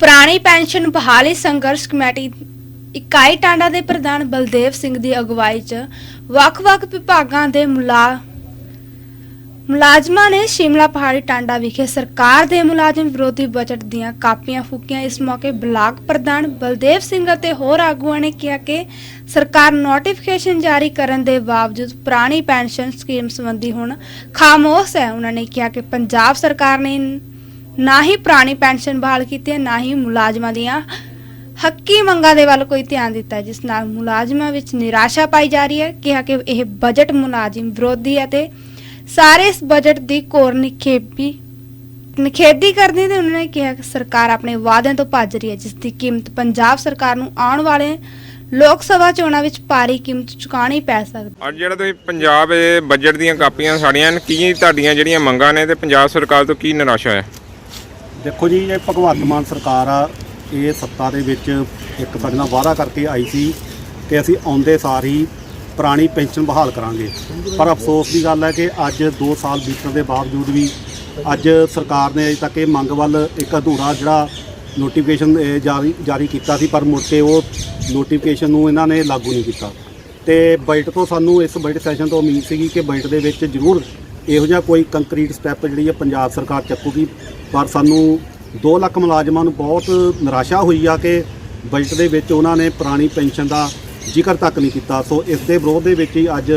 ਪੁਰਾਣੀ ਪੈਨਸ਼ਨ ਬਹਾਲੀ ਸੰਘਰਸ਼ ਕਮੇਟੀ ਇਕਾਈ ਟਾਂਡਾ ਦੇ ਪ੍ਰਧਾਨ ਬਲਦੇਵ ਸਿੰਘ ਦੀ ਅਗਵਾਈ 'ਚ ਵੱਖ-ਵੱਖ ਵਿਭਾਗਾਂ ਦੇ ਮੁਲਾ, ਮੁਲਾਜ਼ਮਾਂ ਨੇ ਸ਼ਿਮਲਾ ਪਹਾੜੀ ਟਾਂਡਾ ਵਿਖੇ ਸਰਕਾਰ ਦੇ ਮੁਲਾਜ਼ਮ ਵਿਰੋਧੀ ਬਜਟ ਦੀਆਂ ਕਾਪੀਆਂ ਫੂਕੀਆਂ। ਇਸ ਮੌਕੇ ਬਲਾਕ ਪ੍ਰਧਾਨ ਬਲਦੇਵ ਸਿੰਘ ਅਤੇ ਹੋਰ ਆਗੂਆਂ ਨੇ ਕਿਹਾ ਕਿ ਸਰਕਾਰ ਨੋਟੀਫਿਕੇਸ਼ਨ ਜਾਰੀ ਕਰਨ ਦੇ ਬਾਵਜੂਦ ਪੁਰਾਣੀ ਪੈਨਸ਼ਨ ਸਕੀਮ ਸੰਬੰਧੀ ਹੁਣ ਖਾਮੋਸ਼ ਹੈ। ਉਹਨਾਂ ਨੇ ਕਿਹਾ ਕਿ ਪੰਜਾਬ ਸਰਕਾਰ ਨੇ ਨਾ ਹੀ ਪੁਰਾਣੀ ਪੈਨਸ਼ਨ ਬਹਾਲ ਕੀਤੀ ਹੈ, ਨਾ ਹੀ ਮੁਲਾਜ਼ਮਾਂ ਦੀਆਂ ਹੱਕੀ ਮੰਗਾਂ ਦੇ ਵੱਲ ਕੋਈ ਧਿਆਨ ਦਿੱਤਾ ਜਿਸ ਨਾਲ ਮੁਲਾਜ਼ਮਾਂ ਵਿੱਚ ਨਿਰਾਸ਼ਾ ਪਾਈ ਜਾ ਰਹੀ ਹੈ। ਕਿਹਾ ਕਿ ਇਹ ਬਜਟ ਮੁਲਾਜ਼ਮ ਵਿਰੋਧੀ ਹੈ ਤੇ ਸਾਰੇ ਇਸ ਬਜਟ ਦੀ ਕੋਰ ਨਿਖੇਪੀ, ਨਿਖੇਧੀ ਕਰਦੀ ਤੇ ਉਹਨਾਂ ਨੇ ਕਿਹਾ ਕਿ ਸਰਕਾਰ ਆਪਣੇ ਵਾਅਦਿਆਂ ਤੋਂ ਭੱਜ ਰਹੀ ਹੈ, ਜਿਸ ਦੀ ਕੀਮਤ ਪੰਜਾਬ ਸਰਕਾਰ ਨੂੰ ਆਉਣ ਵਾਲੇ ਲੋਕ ਸਭਾ ਚੋਣਾਂ ਵਿੱਚ ਭਾਰੀ ਕੀਮਤ ਚੁਕਾਣੀ ਪੈ ਸਕਦੀ ਅੱਜ ਜਿਹੜਾ ਤੁਸੀਂ ਪੰਜਾਬ ਦੇ ਬਜਟ ਦੀਆਂ ਕਾਪੀਆਂ ਸਾੜੀਆਂ ਕੀ ਤੁਹਾਡੀਆਂ ਜਿਹੜੀਆਂ ਮੰਗਾਂ ਨੇ ਤੇ ਪੰਜਾਬ ਸਰਕਾਰ ਤੋਂ ਕੀ ਨਿਰਾਸ਼ਾ ਹੈ? ਦੇਖੋ ਜੀ, ਇਹ ਭਗਵੰਤ ਮਾਨ ਸਰਕਾਰ ਆ, ਇਹ ਸੱਤਾ ਦੇ ਵਿੱਚ ਇੱਕ ਸਾਡੇ ਨਾਲ ਵਾਅਦਾ ਕਰਕੇ ਆਈ ਸੀ ਕਿ ਅਸੀਂ ਆਉਂਦੇ ਸਾਰ ਹੀ ਪੁਰਾਣੀ ਪੈਨਸ਼ਨ ਬਹਾਲ ਕਰਾਂਗੇ। ਪਰ ਅਫਸੋਸ ਦੀ ਗੱਲ ਹੈ ਕਿ ਅੱਜ 2 ਸਾਲ ਬੀਤਣ ਦੇ ਬਾਵਜੂਦ ਵੀ ਅੱਜ ਸਰਕਾਰ ਨੇ ਅਜੇ ਤੱਕ ਇਹ ਮੰਗ ਵੱਲ ਇੱਕ ਅਧੂਰਾ ਜਿਹੜਾ ਨੋਟੀਫਿਕੇਸ਼ਨ ਜਾਰੀ ਜਾਰੀ ਕੀਤਾ ਸੀ, ਪਰ ਮੁੜ ਕੇ ਉਹ ਨੋਟੀਫਿਕੇਸ਼ਨ ਨੂੰ ਇਹਨਾਂ ਨੇ ਲਾਗੂ ਨਹੀਂ ਕੀਤਾ। ਤੇ ਬਜਟ ਤੋਂ ਸਾਨੂੰ ਇਸ ਬਜਟ ਸੈਸ਼ਨ ਤੋਂ ਉਮੀਦ ਸੀਗੀ ਕਿ ਬਜਟ ਦੇ ਵਿੱਚ ਜ਼ਰੂਰ ਇਹੋ ਜਿਹਾ ਕੋਈ ਕੰਕਰੀਟ ਸਟੈਪ ਜਿਹੜੀ ਹੈ ਪੰਜਾਬ ਸਰਕਾਰ ਚੱਕੂਗੀ। ਪਰ ਸਾਨੂੰ 2 ਲੱਖ ਮੁਲਾਜ਼ਮਾਂ ਨੂੰ ਬਹੁਤ ਨਿਰਾਸ਼ਾ ਹੋਈ ਆ ਕਿ ਬਜਟ ਦੇ ਵਿੱਚ ਉਹਨਾਂ ਨੇ ਪੁਰਾਣੀ ਪੈਨਸ਼ਨ ਦਾ ਜ਼ਿਕਰ ਤੱਕ ਨਹੀਂ ਕੀਤਾ। ਸੋ ਇਸ ਦੇ ਵਿਰੋਧ ਦੇ ਵਿੱਚ ਹੀ ਅੱਜ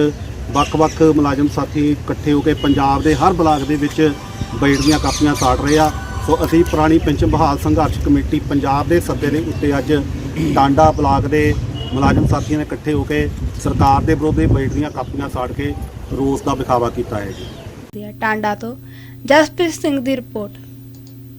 ਵੱਖ-ਵੱਖ ਮੁਲਾਜ਼ਮ ਸਾਥੀ ਇਕੱਠੇ ਹੋ ਕੇ ਪੰਜਾਬ ਦੇ ਹਰ ਬਲਾਕ ਦੇ ਵਿੱਚ ਬਜਟ ਦੀਆਂ ਕਾਪੀਆਂ ਸਾੜ ਰਹੇ ਆ। ਸੋ ਅਸੀਂ ਪੁਰਾਣੀ ਪੈਨਸ਼ਨ ਬਹਾਲ ਸੰਘਰਸ਼ ਕਮੇਟੀ ਪੰਜਾਬ ਦੇ ਸੱਦੇ ਦੇ ਉੱਤੇ ਅੱਜ ਟਾਂਡਾ ਬਲਾਕ ਦੇ ਮੁਲਾਜ਼ਮ ਸਾਥੀਆਂ ਨੇ ਇਕੱਠੇ ਹੋ ਕੇ ਸਰਕਾਰ ਦੇ ਵਿਰੋਧ ਦੇ ਬਜਟ ਦੀਆਂ ਕਾਪੀਆਂ ਸਾੜ ਕੇ ਰੋਸ ਦਾ ਵਿਖਾਵਾ ਕੀਤਾ ਹੈ ਜੀ। ਹੈ ਟਾਂਡਾ ਤੋਂ ਜਸਪ੍ਰੀਤ ਸਿੰਘ ਦੀ ਰਿਪੋਰਟ।